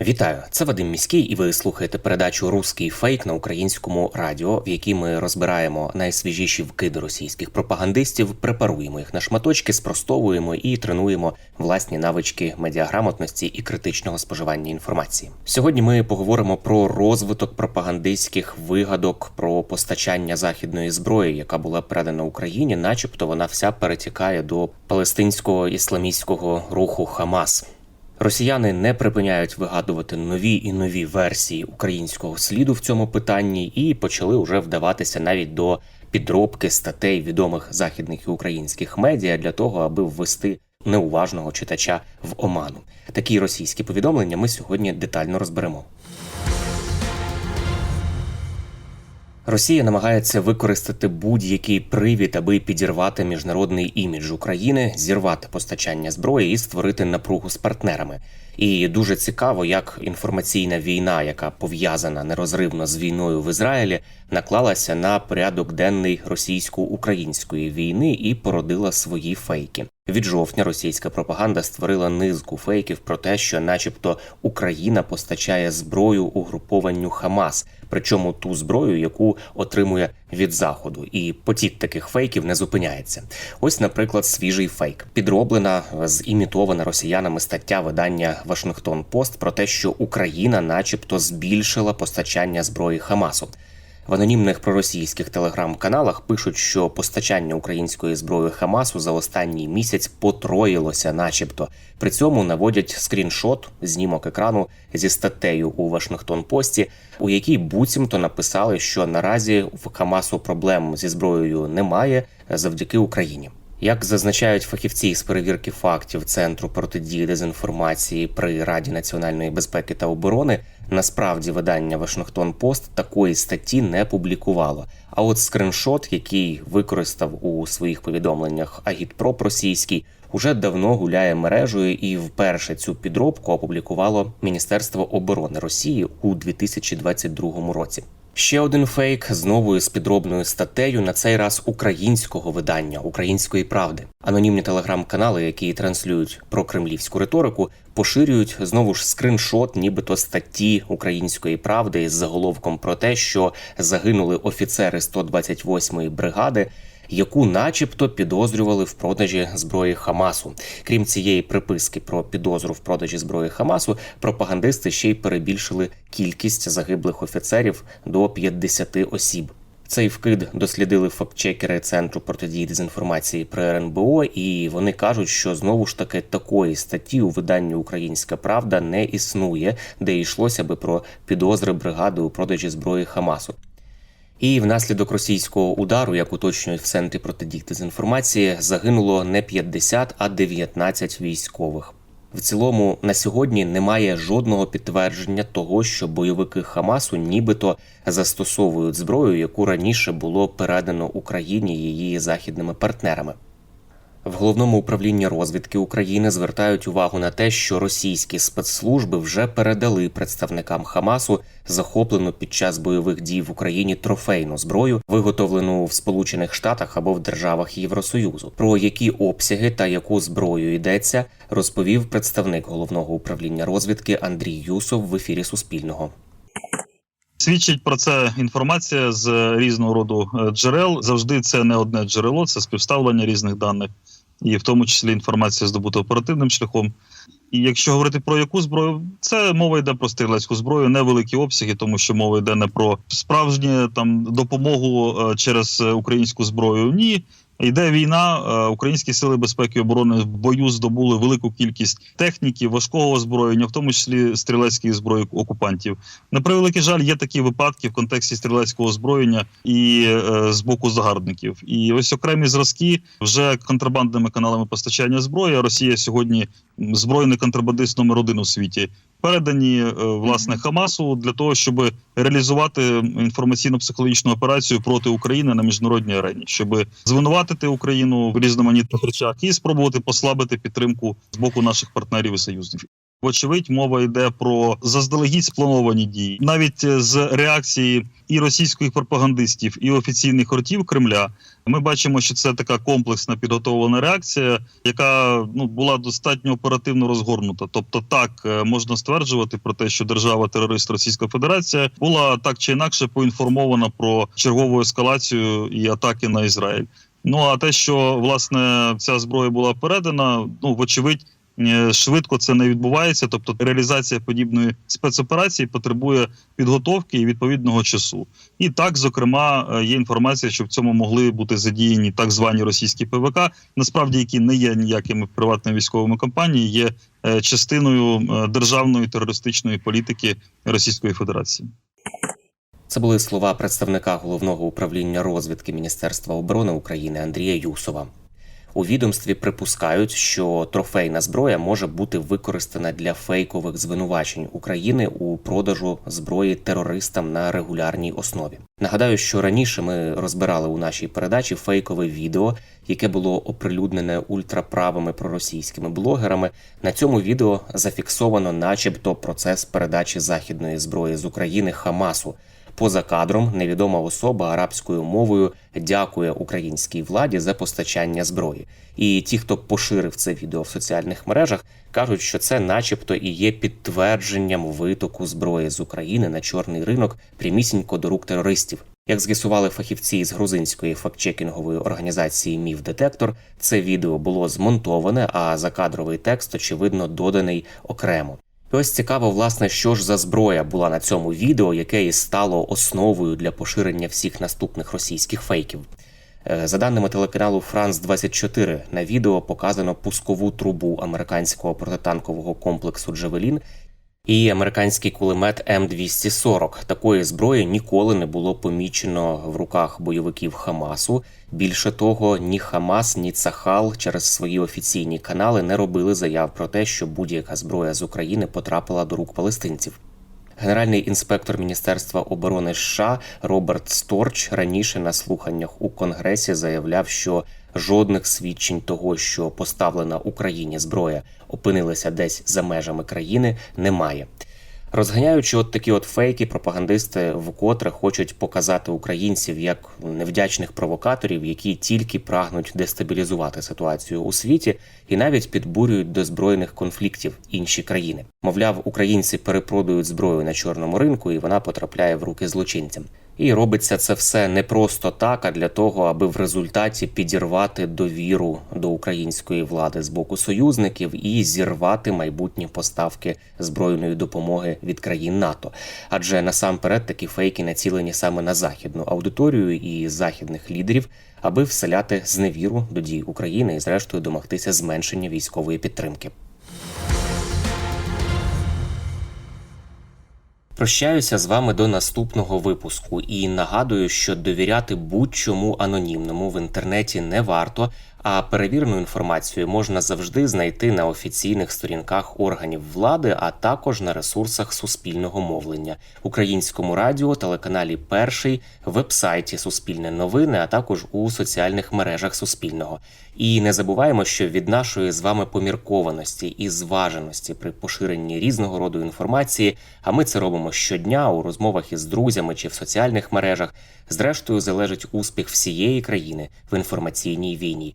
Вітаю, це Вадим Міський, і ви слухаєте передачу Руський фейк на українському радіо, в якій ми розбираємо найсвіжіші вкиди російських пропагандистів, препаруємо їх на шматочки, спростовуємо і тренуємо власні навички медіаграмотності і критичного споживання інформації. Сьогодні ми поговоримо про розвиток пропагандистських вигадок про постачання західної зброї, яка була передана Україні, начебто вона вся перетікає до палестинського ісламістського руху Хамас. Росіяни не припиняють вигадувати нові і нові версії українського сліду в цьому питанні і почали вже вдаватися навіть до підробки статей відомих західних і українських медіа для того, аби ввести неуважного читача в оману. Такі російські повідомлення ми сьогодні детально розберемо. Росія намагається використати будь-який привід, аби підірвати міжнародний імідж України, зірвати постачання зброї і створити напругу з партнерами. І дуже цікаво, як інформаційна війна, яка пов'язана нерозривно з війною в Ізраїлі, наклалася на порядок денний російсько-української війни і породила свої фейки. Від жовтня російська пропаганда створила низку фейків про те, що, начебто, Україна постачає зброю угрупованню Хамас, причому ту зброю, яку отримує від заходу. І потік таких фейків не зупиняється. Ось, наприклад, свіжий фейк, підроблена зімітована росіянами стаття видання Вашингтон Пост про те, що Україна, начебто, збільшила постачання зброї Хамасу. В анонімних проросійських телеграм-каналах пишуть, що постачання української зброї Хамасу за останній місяць потроїлося, начебто. При цьому наводять скріншот, знімок екрану зі статтею у Вашингтон Пості, у якій буцімто написали, що наразі в Хамасу проблем зі зброєю немає завдяки Україні. Як зазначають фахівці з перевірки фактів Центру протидії дезінформації при Раді національної безпеки та оборони, насправді видання Вашингтон Пост такої статті не публікувало. А от скриншот, який використав у своїх повідомленнях Агітпроп російський, уже давно гуляє мережею, і вперше цю підробку опублікувало Міністерство оборони Росії у 2022 році. Ще один фейк знову із підробною статтею на цей раз українського видання української правди. Анонімні телеграм-канали, які транслюють про кремлівську риторику, поширюють знову ж скриншот, нібито статті української правди із заголовком про те, що загинули офіцери 128-ї бригади. Яку, начебто, підозрювали в продажі зброї Хамасу. Крім цієї приписки про підозру в продажі зброї Хамасу, пропагандисти ще й перебільшили кількість загиблих офіцерів до 50 осіб. Цей вкид дослідили фактчекери центру протидії дезінформації при РНБО, і вони кажуть, що знову ж таки такої статті у виданні Українська Правда не існує, де йшлося би про підозри бригади у продажі зброї Хамасу. І внаслідок російського удару, як уточнюють в центрі протидії дезінформації, загинуло не 50, а 19 військових. В цілому на сьогодні немає жодного підтвердження того, що бойовики Хамасу нібито застосовують зброю, яку раніше було передано Україні її західними партнерами. В головному управлінні розвідки України звертають увагу на те, що російські спецслужби вже передали представникам Хамасу захоплену під час бойових дій в Україні трофейну зброю, виготовлену в Сполучених Штатах або в державах Євросоюзу. Про які обсяги та яку зброю йдеться, розповів представник головного управління розвідки Андрій Юсов в ефірі Суспільного. Свідчить про це інформація з різного роду е, джерел. Завжди це не одне джерело, це співставлення різних даних, і в тому числі інформація здобута оперативним шляхом. І якщо говорити про яку зброю, це мова йде про стрілецьку зброю, невеликі обсяги, тому що мова йде не про справжню там допомогу е, через е, українську зброю. Ні, Йде війна, е, українські сили безпеки і оборони в бою здобули велику кількість техніки, важкого озброєння, в тому числі стрілецької зброї окупантів. На превеликий жаль, є такі випадки в контексті стрілецького озброєння і е, з боку загарбників. І ось окремі зразки вже контрабандними каналами постачання зброї. Росія сьогодні збройний контрабандист номер один у світі. Передані е, власне Хамасу для того, щоб реалізувати інформаційно-психологічну операцію проти України на міжнародній арені, щоб звинуватити Україну в різноманітних речах і спробувати послабити підтримку з боку наших партнерів і союзників. Вочевидь, мова йде про заздалегідь сплановані дії, навіть е, з реакції і російських пропагандистів, і офіційних ротів Кремля. Ми бачимо, що це така комплексна підготовлена реакція, яка ну була достатньо оперативно розгорнута. Тобто, так е, можна стверджувати про те, що держава-терорист Російська Федерація була так чи інакше поінформована про чергову ескалацію і атаки на Ізраїль. Ну а те, що власне ця зброя була передана, ну вочевидь. Е, Швидко це не відбувається, тобто реалізація подібної спецоперації потребує підготовки і відповідного часу. І так, зокрема, е, є інформація, що в цьому могли бути задіяні так звані російські ПВК, насправді які не є ніякими приватними військовими компаніями, є е, частиною державної терористичної політики Російської Федерації. Це були слова представника головного управління розвідки Міністерства оборони України Андрія Юсова. У відомстві припускають, що трофейна зброя може бути використана для фейкових звинувачень України у продажу зброї терористам на регулярній основі. Нагадаю, що раніше ми розбирали у нашій передачі фейкове відео, яке було оприлюднене ультраправими проросійськими блогерами. На цьому відео зафіксовано, начебто, процес передачі західної зброї з України Хамасу. Поза кадром невідома особа арабською мовою дякує українській владі за постачання зброї. І ті, хто поширив це відео в соціальних мережах, кажуть, що це, начебто, і є підтвердженням витоку зброї з України на чорний ринок прямісінько до рук терористів. Як з'ясували фахівці з грузинської фактчекінгової організації Мівдетектор, це відео було змонтоване, а закадровий текст, очевидно, доданий окремо. І ось цікаво, власне, що ж за зброя була на цьому відео, яке і стало основою для поширення всіх наступних російських фейків. Е, За даними телеканалу Франс 24 на відео показано пускову трубу американського протитанкового комплексу Джавелін і американський кулемет М240. Такої зброї ніколи не було помічено в руках бойовиків Хамасу. Більше того, ні Хамас, ні Цахал через свої офіційні канали не робили заяв про те, що будь-яка зброя з України потрапила до рук палестинців. Генеральний інспектор Міністерства оборони США Роберт Сторч раніше на слуханнях у Конгресі заявляв, що жодних свідчень того, що поставлена Україні зброя опинилася десь за межами країни, немає. Розганяючи от такі от фейки, пропагандисти вкотре хочуть показати українців як невдячних провокаторів, які тільки прагнуть дестабілізувати ситуацію у світі і навіть підбурюють до збройних конфліктів інші країни. Мовляв, українці перепродають зброю на чорному ринку, і вона потрапляє в руки злочинцям. І робиться це все не просто так, а для того, аби в результаті підірвати довіру до української влади з боку союзників і зірвати майбутні поставки збройної допомоги від країн НАТО. Адже насамперед такі фейки націлені саме на західну аудиторію і західних лідерів, аби вселяти зневіру до дій України і, зрештою, домогтися зменшення військової підтримки. Прощаюся з вами до наступного випуску і нагадую, що довіряти будь-чому анонімному в інтернеті не варто. А перевірену інформацію можна завжди знайти на офіційних сторінках органів влади, а також на ресурсах суспільного мовлення, українському радіо, телеканалі Перший, вебсайті Суспільне новини, а також у соціальних мережах Суспільного. І не забуваємо, що від нашої з вами поміркованості і зваженості при поширенні різного роду інформації, а ми це робимо щодня у розмовах із друзями чи в соціальних мережах. Зрештою, залежить успіх всієї країни в інформаційній війні.